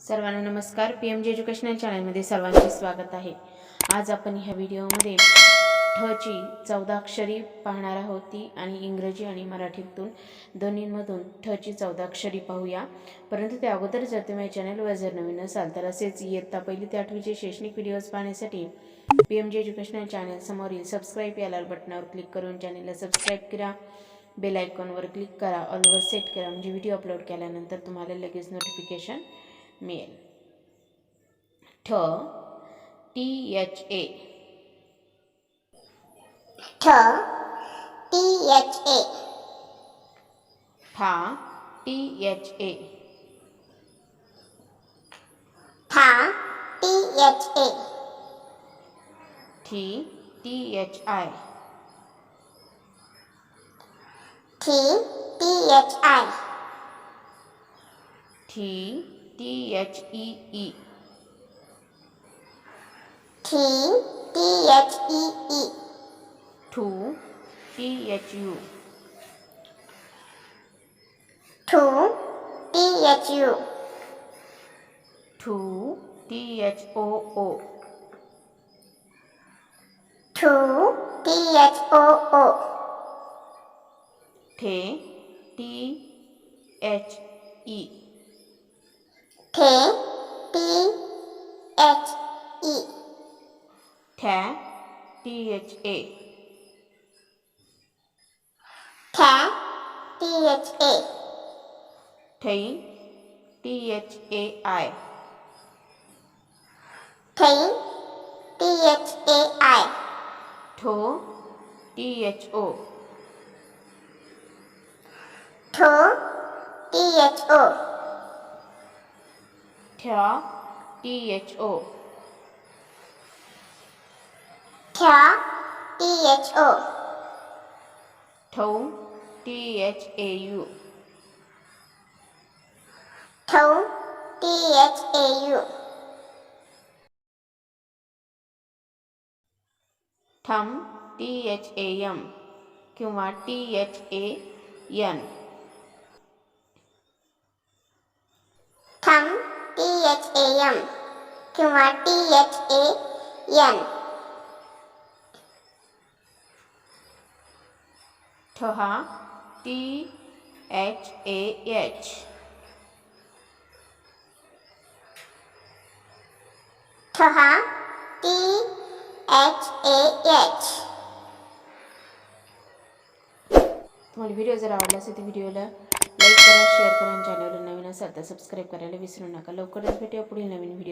सर्वांना नमस्कार. P M G educational चॅनलमध्ये सर्वांचे स्वागत आहे. आज आपण ह्या व्हिडिओमध्ये ठची चौदा अक्षरी पाहणार आहोत ती आणि इंग्रजी आणि मराठीतून दोन्हींमधून ठची चौदा अक्षरी पाहूया. परंतु त्या अगोदर जर तुम्ही या चॅनलवर जर नवीन असाल तर असेच इयत्ता पहिली ते आठवीचे शैक्षणिक व्हिडिओज पाहण्यासाठी P M G educational channel समोरील सबस्क्राईब या लाल बटनावर क्लिक करून चॅनलला सबस्क्राईब करा. बेल आयकॉनवर क्लिक करा. ऑलवर सेट करा. म्हणजे व्हिडिओ अपलोड केल्यानंतर तुम्हाला लगेच नोटिफिकेशन मिळेल ठ टी एच ए। ठ टी एच ए। ठा टी एच ए। ठा टी एच ए। ठी टी एच आय ठी टी एच आय ठी T H E E king t h e e two t h u two t h u two t h o o two t h o o t t h e T T H E. Cat T H A. Cat T H A. Thai T H A I. Thai T H A I. Tho T H O. Tho T H O. th tho th tho thau thau thau thau thumb tham किंवा T H A N thumb T H A M किंवा T H A N ठहा T H A H ठहा T H A H तुम्हाला video जर आवडला असेल तर व्हिडिओला लाईक करा शेअर करा आणि चॅनलवर नवीन असाल तर सबस्क्राईब करायला विसरू नका. लवकरच भेटूया पुढील नवीन व्हिडिओ